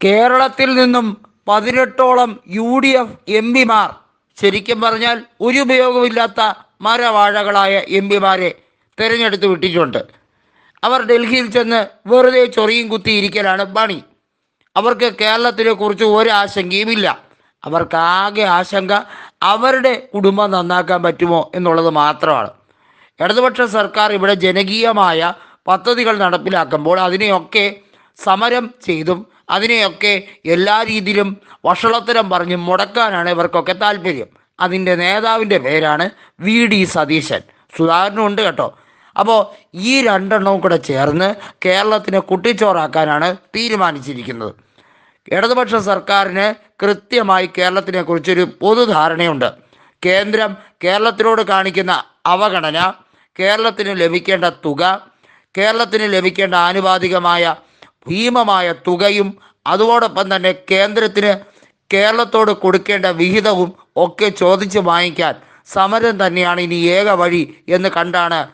കേരളത്തിൽ നിന്നും പതിനെട്ടോളം യു ഡി എഫ് എം പിമാർ ശരിക്കും പറഞ്ഞാൽ ഒരു ഉപയോഗമില്ലാത്ത മരവാഴകളായ എം പിമാരെ തിരഞ്ഞെടുത്ത് വിട്ടിട്ടുണ്ട്. അവർ ഡൽഹിയിൽ ചെന്ന് വെറുതെ ചൊറിയും കുത്തിയിരിക്കലാണ് പണി. അവർക്ക് കേരളത്തിനെ കുറിച്ച് ഒരു ആശങ്കയുമില്ല അവർക്ക് ആകെ ആശങ്ക അവരുടെ കുടുംബം നന്നാക്കാൻ പറ്റുമോ എന്നുള്ളത് മാത്രമാണ്. ഇടതുപക്ഷ സർക്കാർ ഇവിടെ ജനകീയമായ പദ്ധതികൾ നടപ്പിലാക്കുമ്പോൾ അതിനെയൊക്കെ സമരം ചെയ്തും അതിനെയൊക്കെ എല്ലാ രീതിയിലും വഷളത്തരം പറഞ്ഞ് മുടക്കാനാണ് ഇവർക്കൊക്കെ താല്പര്യം. അതിന്റെ നേതാവിന്റെ പേരാണ് വി ഡി സതീശൻ. സുധാകരനുണ്ട് കേട്ടോ. അപ്പോൾ ഈ രണ്ടെണ്ണവും കൂടെ ചേർന്ന് കേരളത്തിനെ കുട്ടിച്ചോറാക്കാനാണ് തീരുമാനിച്ചിരിക്കുന്നത്. ഇടതുപക്ഷ സർക്കാരിന് കൃത്യമായി കേരളത്തിനെ കുറിച്ചൊരു പൊതുധാരണയുണ്ട്. കേന്ദ്രം കേരളത്തിനോട് കാണിക്കുന്ന അവഗണന കേരളത്തിന് ലഭിക്കേണ്ട തുക കേരളത്തിന് ലഭിക്കേണ്ട ആനുപാതികമായ ഭീമമായ തുകയും അതോടൊപ്പം തന്നെ കേന്ദ്രത്തിന് കേരളത്തോട് കൊടുക്കേണ്ട വിഹിതവും ഒക്കെ ചോദിച്ച് വാങ്ങിക്കാൻ സമരം തന്നെയാണ് ഇനി ഏക വഴി എന്ന് കണ്ടാണ്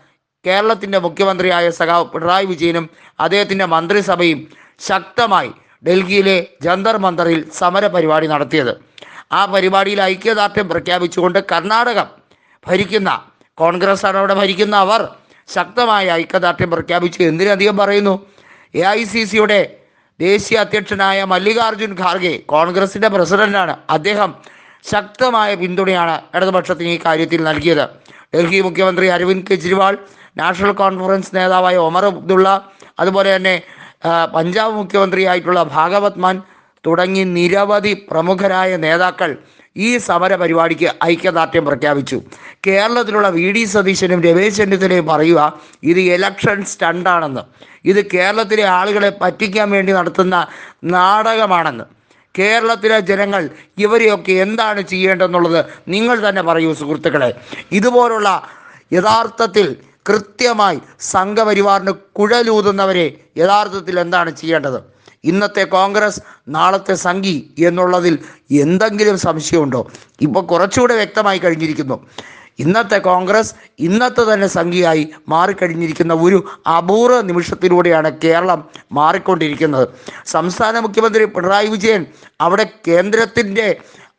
കേരളത്തിന്റെ മുഖ്യമന്ത്രിയായ സഖാവ് പിണറായി വിജയനും അദ്ദേഹത്തിന്റെ മന്ത്രിസഭയും ശക്തമായി ഡൽഹിയിലെ ജന്തർ മന്ദറിൽ സമര പരിപാടി നടത്തിയത്. ആ പരിപാടിയിൽ ഐക്യദാർഢ്യം പ്രഖ്യാപിച്ചുകൊണ്ട് കർണാടകം ഭരിക്കുന്ന കോൺഗ്രസ് ആണ് അവിടെ ഭരിക്കുന്ന അവർ ശക്തമായ ഐക്യദാർഢ്യം പ്രഖ്യാപിച്ചു. എന്തിനധികം പറയുന്നു? എ ഐ സി സിയുടെ ദേശീയ അധ്യക്ഷനായ മല്ലികാർജുൻ ഖാർഗെ കോൺഗ്രസിന്റെ പ്രസിഡന്റാണ്. അദ്ദേഹം ശക്തമായ പിന്തുണയാണ് ഇടതുപക്ഷത്തിന് ഈ കാര്യത്തിൽ നൽകിയത്. ഡൽഹി മുഖ്യമന്ത്രി അരവിന്ദ് കെജ്രിവാൾ നാഷണൽ കോൺഫറൻസ് നേതാവായ ഒമർ അബ്ദുള്ള അതുപോലെ തന്നെ പഞ്ചാബ് മുഖ്യമന്ത്രിയായിട്ടുള്ള ഭാഗവത് മാൻ തുടങ്ങി നിരവധി പ്രമുഖരായ നേതാക്കൾ ഈ സമര പരിപാടിക്ക് ഐക്യദാർഢ്യം പ്രഖ്യാപിച്ചു. കേരളത്തിലുള്ള വി ഡി സതീശനും രമേശ് ചെന്നിത്തലയും പറയുക ഇത് ഇലക്ഷൻ സ്റ്റണ്ടാണെന്ന് ഇത് കേരളത്തിലെ ആളുകളെ പറ്റിക്കാൻ വേണ്ടി നടത്തുന്ന നാടകമാണെന്ന്. കേരളത്തിലെ ജനങ്ങൾ ഇവരെയൊക്കെ എന്താണ് ചെയ്യേണ്ടതെന്നുള്ളത് നിങ്ങൾ തന്നെ പറയൂ സുഹൃത്തുക്കളെ. ഇതുപോലുള്ള യഥാർത്ഥത്തിൽ കൃത്യമായി സംഘപരിവാറിന് കുഴലൂതുന്നവരെ യഥാർത്ഥത്തിൽ എന്താണ് ചെയ്യേണ്ടത്? ഇന്നത്തെ കോൺഗ്രസ് നാളത്തെ സംഘി എന്നുള്ളതിൽ എന്തെങ്കിലും സംശയമുണ്ടോ? ഇപ്പോൾ കുറച്ചുകൂടെ വ്യക്തമായി കഴിഞ്ഞിരിക്കുന്നു. ഇന്നത്തെ കോൺഗ്രസ് ഇന്നത്തെ തന്നെ സംഖ്യയായി മാറിക്കഴിഞ്ഞിരിക്കുന്ന ഒരു അപൂർവ നിമിഷത്തിലൂടെയാണ് കേരളം മാറിക്കൊണ്ടിരിക്കുന്നത്. സംസ്ഥാന മുഖ്യമന്ത്രി പിണറായി വിജയൻ അവിടെ കേന്ദ്രത്തിന്റെ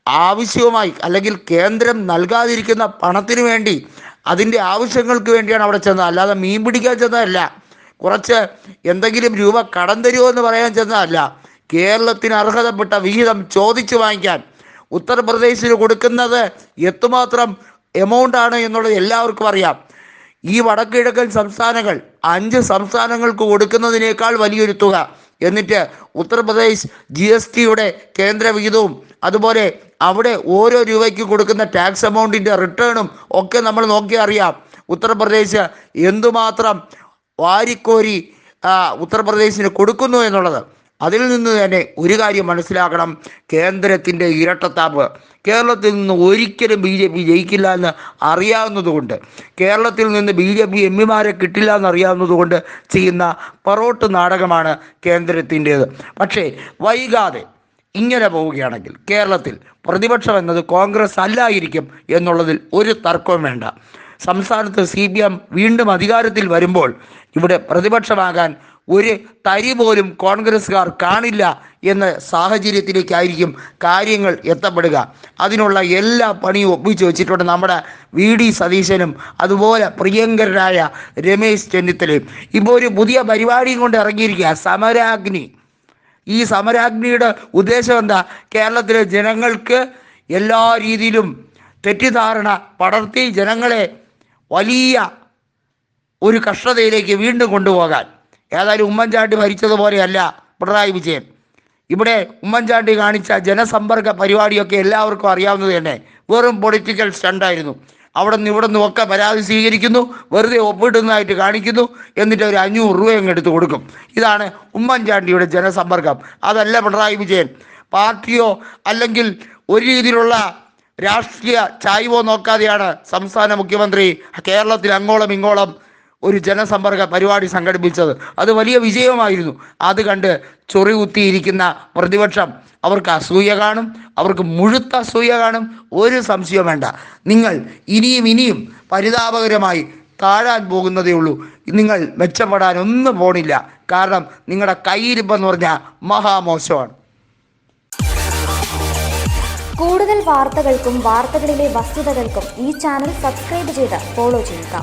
ആവശ്യവുമായി അല്ലെങ്കിൽ കേന്ദ്രം നൽകാതിരിക്കുന്ന പണത്തിന് വേണ്ടി അതിന്റെ ആവശ്യങ്ങൾക്ക് വേണ്ടിയാണ് അവിടെ ചെന്നത്. അല്ലാതെ മീൻ പിടിക്കാൻ ചെന്നതല്ല. കുറച്ച് എന്തെങ്കിലും രൂപ കടം തരുമോ എന്ന് പറയാൻ ചെന്നതല്ല. കേരളത്തിന് അർഹതപ്പെട്ട വിഹിതം ചോദിച്ചു വാങ്ങിക്കാൻ ഉത്തർപ്രദേശിന് കൊടുക്കുന്നത് എത്തുമാത്രം എമൗണ്ട് ആണ് എന്നുള്ളത് എല്ലാവർക്കും അറിയാം. ഈ വടക്കിഴക്കൻ സംസ്ഥാനങ്ങൾ അഞ്ച് സംസ്ഥാനങ്ങൾക്ക് കൊടുക്കുന്നതിനേക്കാൾ വലിയൊരു തുക. എന്നിട്ട് ഉത്തർപ്രദേശ് ജി എസ് ടിയുടെ കേന്ദ്ര വിഹിതവും അതുപോലെ അവിടെ ഓരോ രൂപയ്ക്ക് കൊടുക്കുന്ന ടാക്സ് എമൗണ്ടിന്റെ റിട്ടേണും ഒക്കെ നമ്മൾ നോക്കി അറിയാം ഉത്തർപ്രദേശ് എന്തുമാത്രം വാരിക്കോരി ഉത്തർപ്രദേശിന് കൊടുക്കുന്നു എന്നുള്ളത്. അതിൽ നിന്ന് തന്നെ ഒരു കാര്യം മനസ്സിലാക്കണം. കേന്ദ്രത്തിന്റെ ഇരട്ടത്താപ്പ്. കേരളത്തിൽ നിന്ന് ഒരിക്കലും ബി ജെ പി ജയിക്കില്ല എന്ന് അറിയാവുന്നതുകൊണ്ട് കേരളത്തിൽ നിന്ന് ബി ജെ പി എം പിമാരെ കിട്ടില്ല എന്നറിയാവുന്നതുകൊണ്ട് ചെയ്യുന്ന പറോട്ട് നാടകമാണ് കേന്ദ്രത്തിന്റേത്. പക്ഷേ വൈകാതെ ഇങ്ങനെ പോവുകയാണെങ്കിൽ കേരളത്തിൽ പ്രതിപക്ഷം എന്നത് കോൺഗ്രസ് അല്ലായിരിക്കും എന്നുള്ളതിൽ ഒരു തർക്കവും വേണ്ട. സംസ്ഥാനത്ത് സി പി എം വീണ്ടും അധികാരത്തിൽ വരുമ്പോൾ ഇവിടെ പ്രതിപക്ഷമാകാൻ ഒരു തരി പോലും കോൺഗ്രസ്സുകാർ കാണില്ല എന്ന സാഹചര്യത്തിലേക്കായിരിക്കും കാര്യങ്ങൾ എത്തപ്പെടുക. അതിനുള്ള എല്ലാ പണിയും ഒപ്പിച്ചു വെച്ചിട്ടുണ്ട് നമ്മുടെ വി ഡി സതീശനും അതുപോലെ പ്രിയങ്കരനായ രമേശ് ചെന്നിത്തലയും. ഇപ്പോൾ ഒരു പുതിയ പരിപാടിയും കൊണ്ട് ഇറങ്ങിയിരിക്കുക സമരാഗ്നി. ഈ സമരാഗ്നിയുടെ ഉദ്ദേശം എന്താ? കേരളത്തിലെ ജനങ്ങൾക്ക് എല്ലാ രീതിയിലും തെറ്റിദ്ധാരണ പടർത്തി ജനങ്ങളെ വലിയ ഒരു കഷ്ടതയിലേക്ക് വീണ്ടും കൊണ്ടുപോകാൻ. ഏതായാലും ഉമ്മൻചാണ്ടി ഭരിച്ചതുപോലെയല്ല പിണറായി വിജയൻ. ഇവിടെ ഉമ്മൻചാണ്ടി കാണിച്ച ജനസമ്പർക്ക പരിപാടിയൊക്കെ എല്ലാവർക്കും അറിയാവുന്നത് തന്നെ. വെറും പൊളിറ്റിക്കൽ സ്റ്റണ്ടായിരുന്നു അവിടെ നിന്ന് ഇവിടെ നിന്നൊക്കെ പരാതി സ്വീകരിക്കുന്നു വെറുതെ ഒപ്പിടുന്നതായിട്ട് കാണിക്കുന്നു എന്നിട്ട് ഒരു അഞ്ഞൂറ് രൂപ അങ്ങ് എടുത്ത് കൊടുക്കും. ഇതാണ് ഉമ്മൻചാണ്ടിയുടെ ജനസമ്പർക്കം. അതല്ല പിണറായി വിജയൻ. പാർട്ടിയോ അല്ലെങ്കിൽ ഒരു രീതിയിലുള്ള രാഷ്ട്രീയ ചായ്വോ നോക്കാതെയാണ് സംസ്ഥാന മുഖ്യമന്ത്രി കേരളത്തിൽ അങ്ങോളം ഇങ്ങോളം ഒരു ജനസമ്പർക്ക പരിപാടി സംഘടിപ്പിച്ചത്. അത് വലിയ വിജയമായിരുന്നു. അത് കണ്ട് ചൊറി കുത്തിയിരിക്കുന്ന പ്രതിപക്ഷം അവർക്ക് അസൂയ കാണും അവർക്ക് മുഴുത്ത അസൂയ കാണും. ഒരു സംശയം വേണ്ട. നിങ്ങൾ ഇനിയും ഇനിയും പരിതാപകരമായി താഴാൻ പോകുന്നതേ ഉള്ളൂ. നിങ്ങൾ മെച്ചപ്പെടാൻ ഒന്നും പോണില്ല. കാരണം നിങ്ങളുടെ കയ്യിരിപ്പെന്ന് പറഞ്ഞാൽ മഹാമോശമാണ്. കൂടുതൽ വാർത്തകൾക്കും വാർത്തകളിലെ വസ്തുതകൾക്കും ഈ ചാനൽ സബ്സ്ക്രൈബ് ചെയ്ത് ഫോളോ ചെയ്യുക.